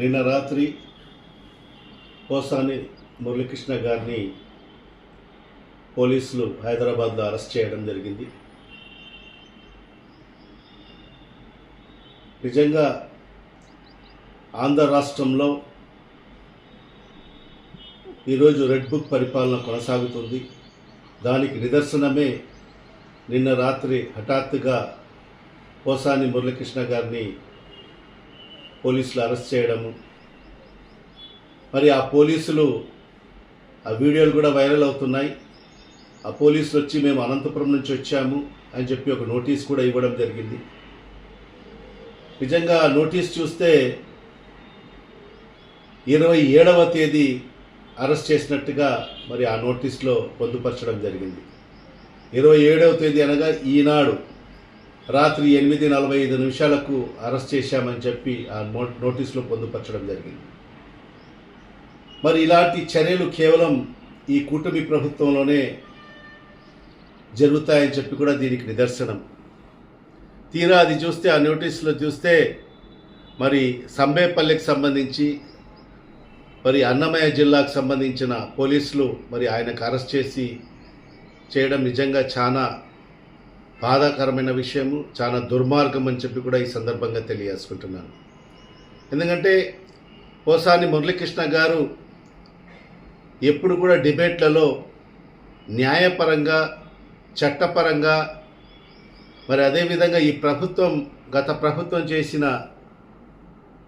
నిన్న రాత్రి పోసాని మురళీకృష్ణ గారిని పోలీసులు హైదరాబాద్లో అరెస్ట్ చేయడం జరిగింది. నిజంగా ఆంధ్ర రాష్ట్రంలో ఈరోజు రెడ్ బుక్ పరిపాలన కొనసాగుతుంది. దానికి నిదర్శనమే నిన్న రాత్రి హఠాత్తుగా పోసాని మురళీకృష్ణ గారిని పోలీసులు అరెస్ట్ చేయడము. మరి ఆ పోలీసులు ఆ వీడియోలు కూడా వైరల్ అవుతున్నాయి. ఆ పోలీసులు వచ్చి మేము అనంతపురం నుంచి వచ్చాము అని చెప్పి ఒక నోటీస్ కూడా ఇవ్వడం జరిగింది. నిజంగా నోటీస్ చూస్తే ఇరవై ఏడవ తేదీ అరెస్ట్ చేసినట్టుగా మరి ఆ నోటీస్లో పొందుపరచడం జరిగింది. ఇరవై ఏడవ తేదీ అనగా ఈనాడు రాత్రి ఎనిమిది నలభై ఐదు నిమిషాలకు అరెస్ట్ చేశామని చెప్పి ఆ నో నోటీసులో పొందుపరచడం జరిగింది. మరి ఇలాంటి చర్యలు కేవలం ఈ కూటమి ప్రభుత్వంలోనే జరుగుతాయని చెప్పి కూడా దీనికి నిదర్శనం. తీరా అది చూస్తే ఆ నోటీసులో చూస్తే మరి సంబేపల్లికి సంబంధించి మరి అన్నమయ్య జిల్లాకు సంబంధించిన పోలీసులు మరి ఆయనకు అరెస్ట్ చేసి చేయడం నిజంగా చాలా బాధాకరమైన విషయము చాలా దుర్మార్గం అని చెప్పి కూడా ఈ సందర్భంగా తెలియజేసుకుంటున్నాను. ఎందుకంటే పోసాని మురళీకృష్ణ గారు ఎప్పుడు కూడా డిబేట్లలో న్యాయపరంగా చట్టపరంగా మరి అదేవిధంగా ఈ ప్రభుత్వం గత ప్రభుత్వం చేసిన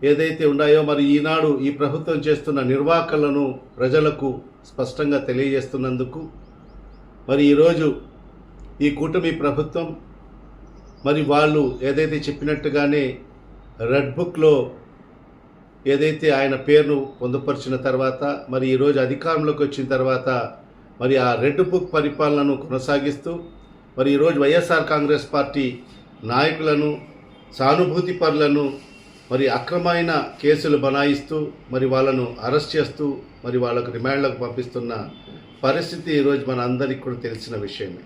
ఏదైతే ఉన్నాయో మరి ఈనాడు ఈ ప్రభుత్వం చేస్తున్న నిర్వాహకులను ప్రజలకు స్పష్టంగా తెలియజేస్తున్నందుకు మరి ఈరోజు ఈ కూటమి ప్రభుత్వం మరి వాళ్ళు ఏదైతే చెప్పినట్టుగానే రెడ్ బుక్లో ఏదైతే ఆయన పేరును పొందుపరిచిన తర్వాత మరి ఈరోజు అధికారంలోకి వచ్చిన తర్వాత మరి ఆ రెడ్ బుక్ పరిపాలనను కొనసాగిస్తూ మరి ఈరోజు వైఎస్ఆర్ కాంగ్రెస్ పార్టీ నాయకులను సానుభూతి పరులను మరి అక్రమైన కేసులు బనాయిస్తూ మరి వాళ్ళను అరెస్ట్ చేస్తూ మరి వాళ్ళకు రిమాండ్లకు పంపిస్తున్న పరిస్థితి ఈరోజు మన అందరికీ కూడా తెలిసిన విషయమే.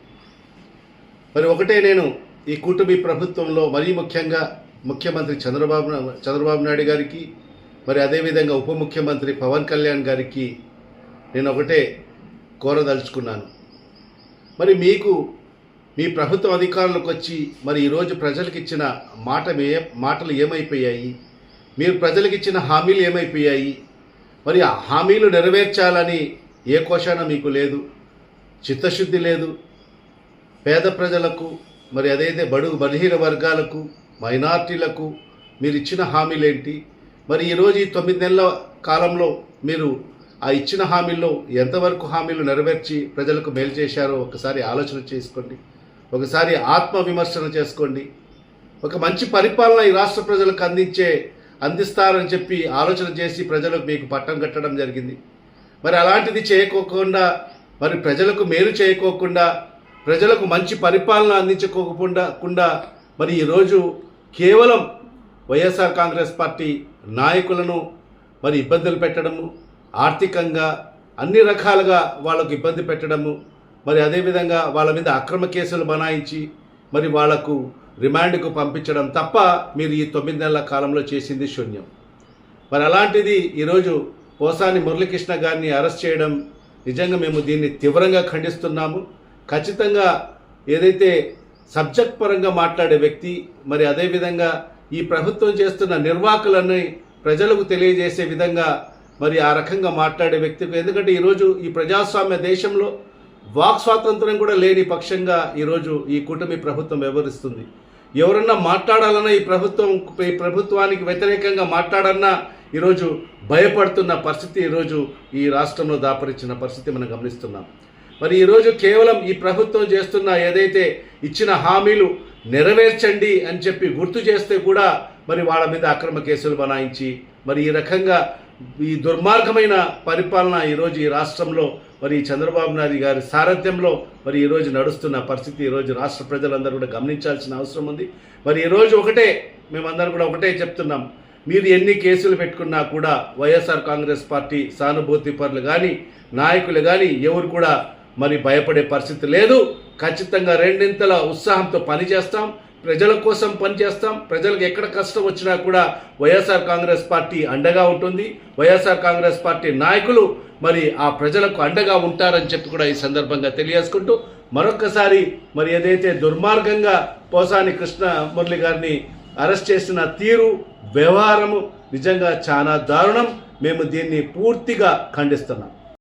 మరి ఒకటే నేను ఈ కూటమి ప్రభుత్వంలో మరీ ముఖ్యంగా ముఖ్యమంత్రి చంద్రబాబు చంద్రబాబు నాయుడు గారికి మరి అదేవిధంగా ఉప ముఖ్యమంత్రి పవన్ కళ్యాణ్ గారికి నేను ఒకటే కోరదలుచుకున్నాను. మరి మీకు మీ ప్రభుత్వం అధికారంలోకి వచ్చి మరి ఈరోజు ప్రజలకు ఇచ్చిన మాట మాటలు ఏమైపోయాయి? మీరు ప్రజలకు ఇచ్చిన హామీలు ఏమైపోయాయి? మరి ఆ హామీలు నెరవేర్చాలని ఏ కోశాన మీకు లేదు? చిత్తశుద్ధి లేదు? పేద ప్రజలకు మరి అదైతే బడుగు బలహీన వర్గాలకు మైనార్టీలకు మీరు ఇచ్చిన హామీలేంటి? మరి ఈరోజు ఈ తొమ్మిది నెలల కాలంలో మీరు ఆ ఇచ్చిన హామీల్లో ఎంతవరకు హామీలు నెరవేర్చి ప్రజలకు మేలు చేశారో ఒకసారి ఆలోచన చేసుకోండి. ఒకసారి ఆత్మ విమర్శన చేసుకోండి. ఒక మంచి పరిపాలన ఈ రాష్ట్ర ప్రజలకు అందించే అందిస్తారని చెప్పి ఆలోచన చేసి ప్రజలకు మీకు పట్టం కట్టడం జరిగింది. మరి అలాంటిది చేయకోకుండా మరి ప్రజలకు మేలు చేయకోకుండా ప్రజలకు మంచి పరిపాలన అందించుకోకుండా కుండా మరి ఈరోజు కేవలం వైఎస్ఆర్ కాంగ్రెస్ పార్టీ నాయకులను మరి ఇబ్బందులు పెట్టడము ఆర్థికంగా అన్ని రకాలుగా వాళ్ళకు ఇబ్బంది పెట్టడము మరి అదేవిధంగా వాళ్ళ మీద అక్రమ కేసులు బనాయించి మరి వాళ్ళకు రిమాండ్కు పంపించడం తప్ప మీరు ఈ తొమ్మిది నెలల కాలంలో చేసింది శూన్యం. మరి అలాంటిది ఈరోజు పోసాని మురళీకృష్ణ గారిని అరెస్ట్ చేయడం నిజంగా మేము దీన్ని తీవ్రంగా ఖండిస్తున్నాము. ఖచ్చితంగా ఏదైతే సబ్జెక్ట్ పరంగా మాట్లాడే వ్యక్తి మరి అదేవిధంగా ఈ ప్రభుత్వం చేస్తున్న నిర్వాహకులని ప్రజలకు తెలియజేసే విధంగా మరి ఆ రకంగా మాట్లాడే వ్యక్తి ఎందుకంటే ఈరోజు ఈ ప్రజాస్వామ్య దేశంలో వాక్ స్వాతంత్రం కూడా లేని పక్షంగా ఈరోజు ఈ కూటమి ప్రభుత్వం వ్యవహరిస్తుంది. ఎవరన్నా మాట్లాడాలన్నా ఈ ప్రభుత్వం ఈ ప్రభుత్వానికి వ్యతిరేకంగా మాట్లాడన్నా ఈరోజు భయపడుతున్న పరిస్థితి ఈరోజు ఈ రాష్ట్రంలో దాపరిచిన పరిస్థితి మనం గమనిస్తున్నాం. మరి ఈరోజు కేవలం ఈ ప్రభుత్వం చేస్తున్న ఏదైతే ఇచ్చిన హామీలు నెరవేర్చండి అని చెప్పి గుర్తు చేస్తే కూడా మరి వాళ్ళ మీద అక్రమ కేసులు బనాయించి మరి ఈ రకంగా ఈ దుర్మార్గమైన పరిపాలన ఈరోజు ఈ రాష్ట్రంలో మరి ఈ చంద్రబాబు నాయుడు గారి సారథ్యంలో మరి ఈరోజు నడుస్తున్న పరిస్థితి ఈరోజు రాష్ట్ర ప్రజలందరూ కూడా గమనించాల్సిన అవసరం ఉంది. మరి ఈరోజు ఒకటే మేమందరం కూడా ఒకటే చెప్తున్నాం. మీరు ఎన్ని కేసులు పెట్టుకున్నా కూడా వైఎస్ఆర్ కాంగ్రెస్ పార్టీ సానుభూతి పరులు కానీ నాయకులు కానీ ఎవరు కూడా మరి భయపడే పరిస్థితి లేదు. ఖచ్చితంగా రెండింతల ఉత్సాహంతో పనిచేస్తాం. ప్రజల కోసం పనిచేస్తాం. ప్రజలకు ఎక్కడ కష్టం వచ్చినా కూడా వైఎస్ఆర్ కాంగ్రెస్ పార్టీ అండగా ఉంటుంది. వైఎస్ఆర్ కాంగ్రెస్ పార్టీ నాయకులు మరి ఆ ప్రజలకు అండగా ఉంటారని చెప్పి కూడా ఈ సందర్భంగా తెలియజేసుకుంటూ మరొక్కసారి మరి ఏదైతే దుర్మార్గంగా పోసాని కృష్ణ మురళి గారిని అరెస్ట్ చేసిన తీరు వ్యవహారము నిజంగా చాలా దారుణం. మేము దీన్ని పూర్తిగా ఖండిస్తున్నాం.